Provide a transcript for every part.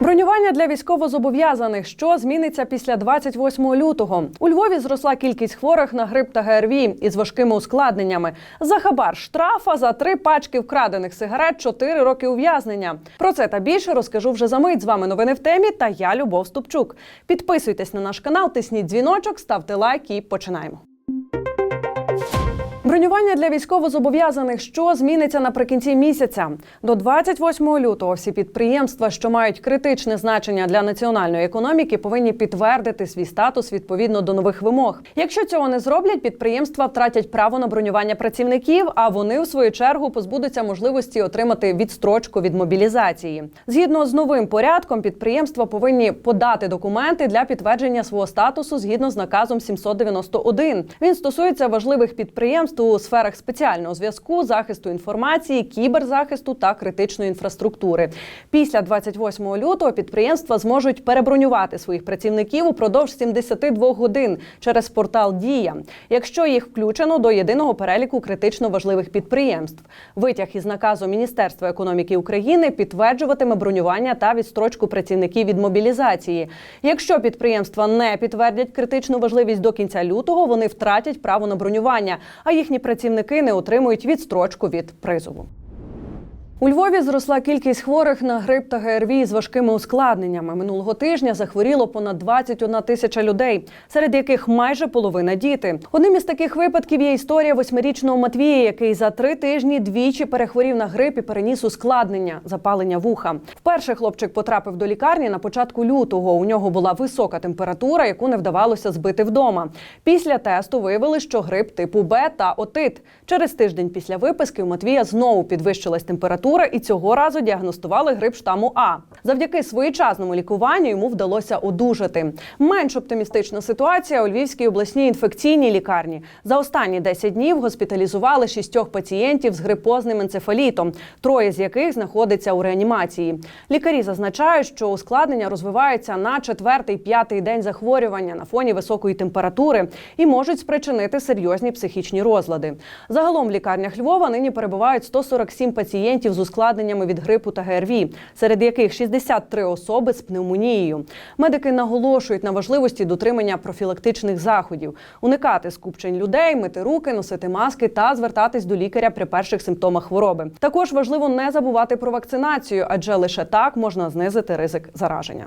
Бронювання для військовозобов'язаних, що зміниться після 28 лютого. У Львові зросла кількість хворих на грип та ГРВІ із важкими ускладненнями. За хабар штрафа за три пачки вкрадених сигарет, 4 роки ув'язнення. Про це та більше розкажу вже за мить. З вами новини в темі. Та я Любов Ступчук. Підписуйтесь на наш канал, тисніть дзвіночок, ставте лайк і починаємо. Бронювання для військовозобов'язаних, що зміниться наприкінці місяця. До 28 лютого всі підприємства, що мають критичне значення для національної економіки, повинні підтвердити свій статус відповідно до нових вимог. Якщо цього не зроблять, підприємства втратять право на бронювання працівників, а вони у свою чергу позбудуться можливості отримати відстрочку від мобілізації. Згідно з новим порядком, підприємства повинні подати документи для підтвердження свого статусу згідно з наказом 791. Він стосується важливих підприємств у сферах спеціального зв'язку, захисту інформації, кіберзахисту та критичної інфраструктури. Після 28 лютого підприємства зможуть перебронювати своїх працівників упродовж 72 годин через портал Дія, якщо їх включено до єдиного переліку критично важливих підприємств. Витяг із наказу Міністерства економіки України підтверджуватиме бронювання та відстрочку працівників від мобілізації. Якщо підприємства не підтвердять критичну важливість до кінця лютого, вони втратять право на бронювання, а їхні працівники не отримують відстрочку від призову. У Львові зросла кількість хворих на грип та ГРВІ з важкими ускладненнями. Минулого тижня захворіло понад 21 тисяча людей, серед яких майже половина діти. Одним із таких випадків є історія восьмирічного Матвія, який за три тижні двічі перехворів на грип і переніс ускладнення запалення вуха. Вперше хлопчик потрапив до лікарні на початку лютого. У нього була висока температура, яку не вдавалося збити вдома. Після тесту виявили, що грип типу Б та отит. Через тиждень після виписки у Матвія знову підвищилась температура, і цього разу діагностували грип штаму А. Завдяки своєчасному лікуванню йому вдалося одужати. Менш оптимістична ситуація у Львівській обласній інфекційній лікарні. За останні 10 днів госпіталізували шістьох пацієнтів з грипозним енцефалітом, троє з яких знаходиться у реанімації. Лікарі зазначають, що ускладнення розвиваються на четвертий-п'ятий день захворювання на фоні високої температури і можуть спричинити серйозні психічні розлади. Загалом в лікарнях Львова нині перебувають 147 пацієнтів з ускладненнями від грипу та ГРВІ, серед яких 63 особи з пневмонією. Медики наголошують на важливості дотримання профілактичних заходів, уникати скупчень людей, мити руки, носити маски та звертатись до лікаря при перших симптомах хвороби. Також важливо не забувати про вакцинацію, адже лише так можна знизити ризик зараження.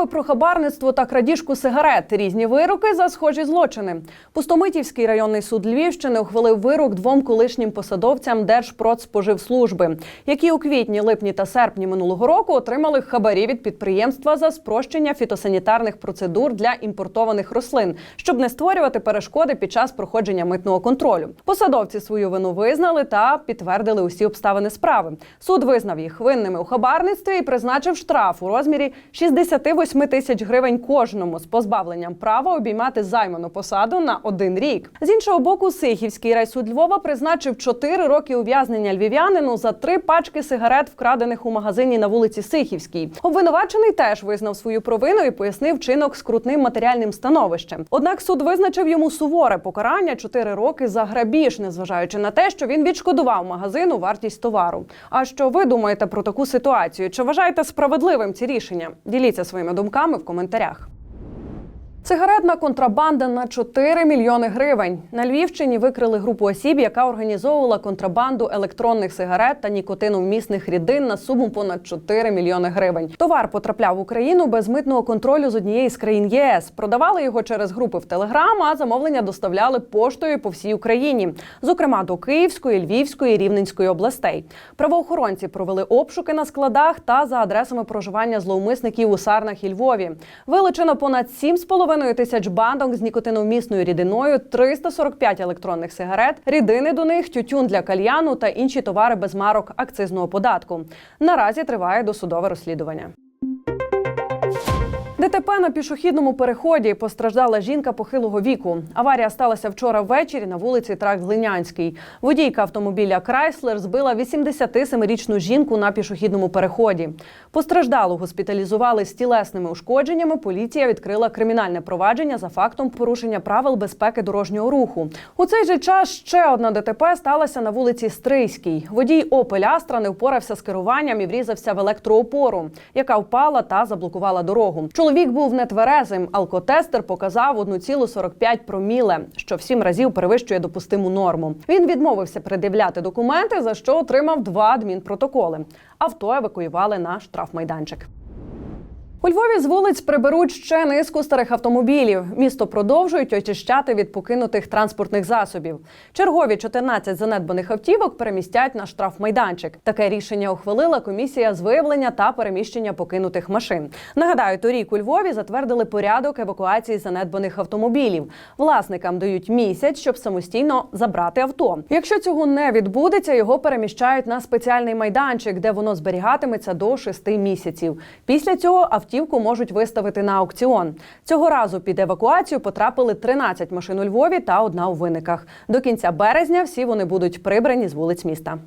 Справи про хабарництво та крадіжку сигарет різні вироки за схожі злочини. Пустомитівський районний суд Львівщини ухвалив вирок двом колишнім посадовцям Держпродспоживслужби, які у квітні, липні та серпні минулого року отримали хабарі від підприємства за спрощення фітосанітарних процедур для імпортованих рослин, щоб не створювати перешкоди під час проходження митного контролю. Посадовці свою вину визнали та підтвердили усі обставини справи. Суд визнав їх винними у хабарництві і призначив штраф у розмірі 68 тисяч гривень кожному з позбавленням права обіймати займану посаду на один рік. З іншого боку, Сихівський райсуд Львова призначив 4 роки ув'язнення львів'янину за три пачки сигарет, вкрадених у магазині на вулиці Сихівській. Обвинувачений теж визнав свою провину і пояснив чинок з крутним матеріальним становищем. Однак суд визначив йому суворе покарання 4 роки за грабіж, незважаючи на те, що він відшкодував магазину вартість товару. А що ви думаєте про таку ситуацію? Чи вважаєте справедливим ці рішення? Діліться своїми думками в коментарях. Сигаретна контрабанда на 4 мільйони гривень. На Львівщині викрили групу осіб, яка організовувала контрабанду електронних сигарет та нікотиновмісних рідин на суму понад 4 мільйони гривень. Товар потрапляв в Україну без митного контролю з однієї з країн ЄС. Продавали його через групи в Телеграм, а замовлення доставляли поштою по всій Україні, зокрема до Київської, Львівської, Рівненської областей. Правоохоронці провели обшуки на складах та за адресами проживання зловмисників у Сарнах і Львові. Вилучено понад 7,5 тисяч бандок з нікотиномісною рідиною, 345 електронних сигарет, рідини до них, тютюн для кальяну та інші товари без марок акцизного податку. Наразі триває досудове розслідування. ДТП на пішохідному переході постраждала жінка похилого віку. Аварія сталася вчора ввечері на вулиці Трак Глинянський. Водійка автомобіля Крайслер збила 87-річну жінку на пішохідному переході. Постраждалу госпіталізували з тілесними ушкодженнями. Поліція відкрила кримінальне провадження за фактом порушення правил безпеки дорожнього руху. У цей же час ще одна ДТП сталася на вулиці Стрийській. Водій Опель Астра не впорався з керуванням і врізався в електроопору, яка впала та заблокувала дорогу. Чоловік був нетверезим. Алкотестер показав 1,45 проміле, що в сім разів перевищує допустиму норму. Він відмовився пред'являти документи, за що отримав два адмінпротоколи. Авто евакуювали на штрафмайданчик. У Львові з вулиць приберуть ще низку старих автомобілів. Місто продовжують очищати від покинутих транспортних засобів. Чергові 14 занедбаних автівок перемістять на штрафмайданчик. Таке рішення ухвалила комісія з виявлення та переміщення покинутих машин. Нагадаю, торік у Львові затвердили порядок евакуації занедбаних автомобілів. Власникам дають місяць, щоб самостійно забрати авто. Якщо цього не відбудеться, його переміщають на спеціальний майданчик, де воно зберігатиметься до 6 місяців. Після цього автівку можуть виставити на аукціон. Цього разу під евакуацію потрапили 13 машин у Львові та одна у виниках. До кінця березня всі вони будуть прибрані з вулиць міста.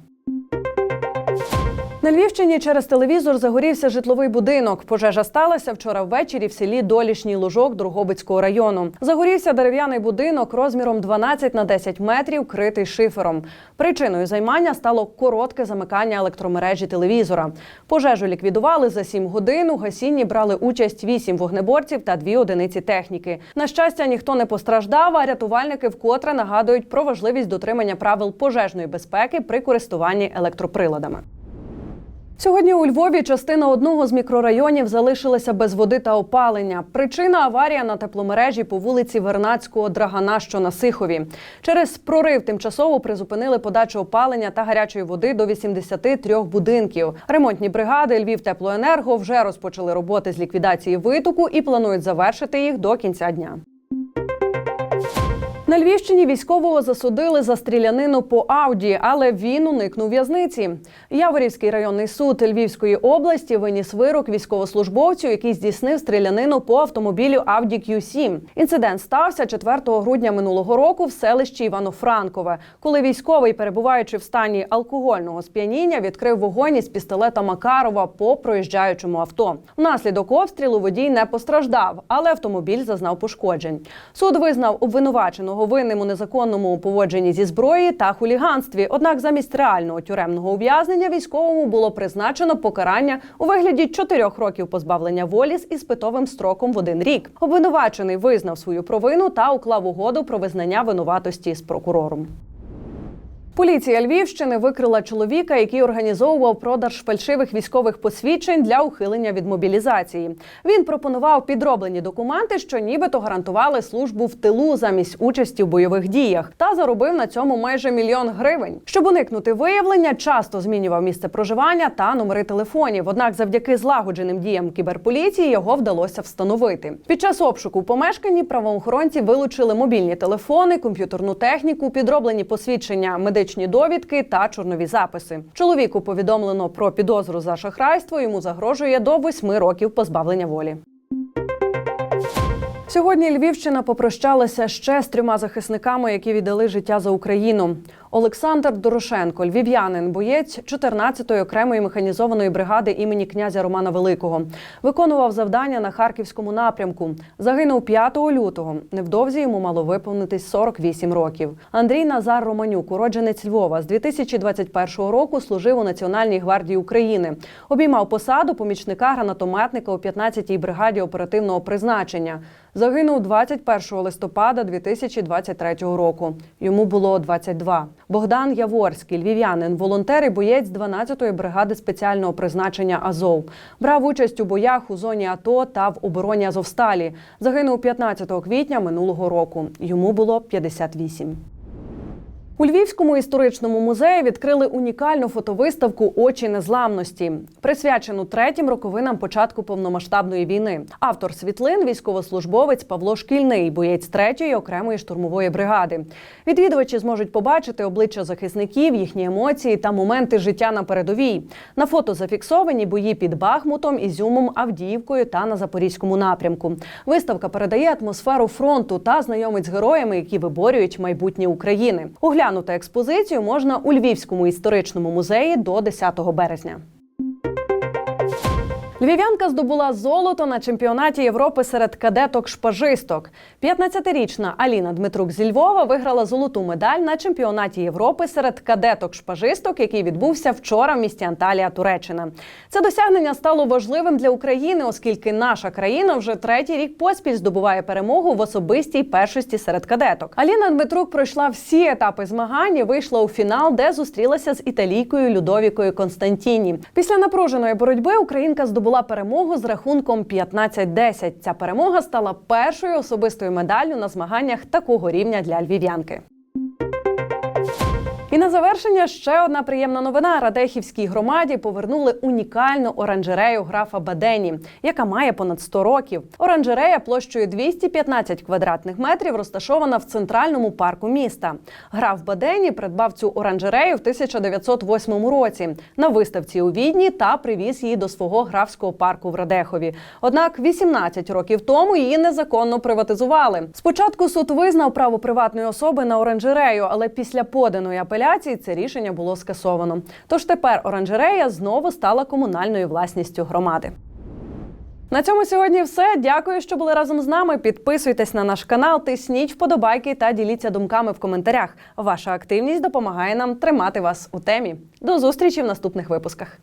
На Львівщині через телевізор загорівся житловий будинок. Пожежа сталася вчора ввечері в селі Долішній Лужок Другобицького району. Загорівся дерев'яний будинок розміром 12 на 10 метрів, критий шифером. Причиною займання стало коротке замикання електромережі телевізора. Пожежу ліквідували за 7 годин. У гасінні брали участь 8 вогнеборців та 2 одиниці техніки. На щастя, ніхто не постраждав. А рятувальники вкотре нагадують про важливість дотримання правил пожежної безпеки при користуванні електроприладами. Сьогодні у Львові частина одного з мікрорайонів залишилася без води та опалення. Причина аварія на тепломережі по вулиці Вернацького Драгана, що на Сихові. Через прорив тимчасово призупинили подачу опалення та гарячої води до 83 будинків. Ремонтні бригади Львів Теплоенерго вже розпочали роботи з ліквідації витоку і планують завершити їх до кінця дня. На Львівщині військового засудили за стрілянину по Ауді, але він уникнув в'язниці. Яворівський районний суд Львівської області виніс вирок військовослужбовцю, який здійснив стрілянину по автомобілю Audi Q7. Інцидент стався 4 грудня минулого року в селищі Івано-Франкове, коли військовий, перебуваючи в стані алкогольного сп'яніння, відкрив вогонь із пістолета Макарова по проїжджаючому авто. Внаслідок обстрілу водій не постраждав, але автомобіль зазнав пошкоджень. Суд визнав обвинуваченого винним у незаконному поводженні зі зброї та хуліганстві. Однак замість реального тюремного ув'язнення військовому було призначено покарання у вигляді чотирьох років позбавлення волі з іспитовим строком в один рік. Обвинувачений визнав свою провину та уклав угоду про визнання винуватості з прокурором. Поліція Львівщини викрила чоловіка, який організовував продаж фальшивих військових посвідчень для ухилення від мобілізації. Він пропонував підроблені документи, що нібито гарантували службу в тилу замість участі в бойових діях, та заробив на цьому майже мільйон гривень. Щоб уникнути виявлення, часто змінював місце проживання та номери телефонів. Однак, завдяки злагодженим діям кіберполіції його вдалося встановити. Під час обшуку в помешканні правоохоронці вилучили мобільні телефони, комп'ютерну техніку, підроблені посвідчення медичних медичні довідки та чорнові записи. Чоловіку повідомлено про підозру за шахрайство. Йому загрожує до восьми років позбавлення волі. Сьогодні Львівщина попрощалася ще з трьома захисниками, які віддали життя за Україну. Олександр Дорошенко, львів'янин, боєць 14-ї окремої механізованої бригади імені князя Романа Великого, виконував завдання на харківському напрямку. Загинув 5 лютого. Невдовзі йому мало виповнитись 48 років. Андрій Назар Романюк, уродженець Львова, з 2021 року служив у Національній гвардії України. Обіймав посаду помічника гранатометника у 15-й бригаді оперативного призначення. Загинув 21 листопада 2023 року. Йому було 22. Богдан Яворський, львів'янин, волонтер і боєць 12-ї бригади спеціального призначення Азов. Брав участь у боях у зоні АТО та в обороні Азовсталі. Загинув 15 квітня минулого року. Йому було 58. У Львівському історичному музеї відкрили унікальну фотовиставку Очі незламності, присвячену третім роковинам початку повномасштабної війни. Автор світлин військовослужбовець Павло Шкільний, боєць третьої окремої штурмової бригади. Відвідувачі зможуть побачити обличчя захисників, їхні емоції та моменти життя на передовій. На фото зафіксовані бої під Бахмутом, Ізюмом, Авдіївкою та на Запорізькому напрямку. Виставка передає атмосферу фронту та знайомить з героями, які виборюють майбутнє України. Оглянути експозицію можна у Львівському історичному музеї до 10 березня. Львів'янка здобула золото на чемпіонаті Європи серед кадеток-шпажисток. 15-річна Аліна Дмитрук зі Львова виграла золоту медаль на чемпіонаті Європи серед кадеток-шпажисток, який відбувся вчора в місті Анталія, Туреччина. Це досягнення стало важливим для України, оскільки наша країна вже третій рік поспіль здобуває перемогу в особистій першості серед кадеток. Аліна Дмитрук пройшла всі етапи змагань і вийшла у фінал, де зустрілася з італійкою Людовікою Константіні. Після напруженої боротьби українка здобула перемогу з рахунком 15-10. Ця перемога стала першою особистою медаллю на змаганнях такого рівня для львів'янки. І на завершення ще одна приємна новина. Радехівській громаді повернули унікальну оранжерею графа Бадені, яка має понад 100 років. Оранжерея площею 215 квадратних метрів розташована в центральному парку міста. Граф Бадені придбав цю оранжерею в 1908 році на виставці у Відні та привіз її до свого графського парку в Радехові. Однак 18 років тому її незаконно приватизували. Спочатку суд визнав право приватної особи на оранжерею, але після поданої апеляції це рішення було скасовано. Тож тепер оранжерея знову стала комунальною власністю громади. На цьому сьогодні все. Дякую, що були разом з нами. Підписуйтесь на наш канал, тисніть вподобайки та діліться думками в коментарях. Ваша активність допомагає нам тримати вас у темі. До зустрічі в наступних випусках.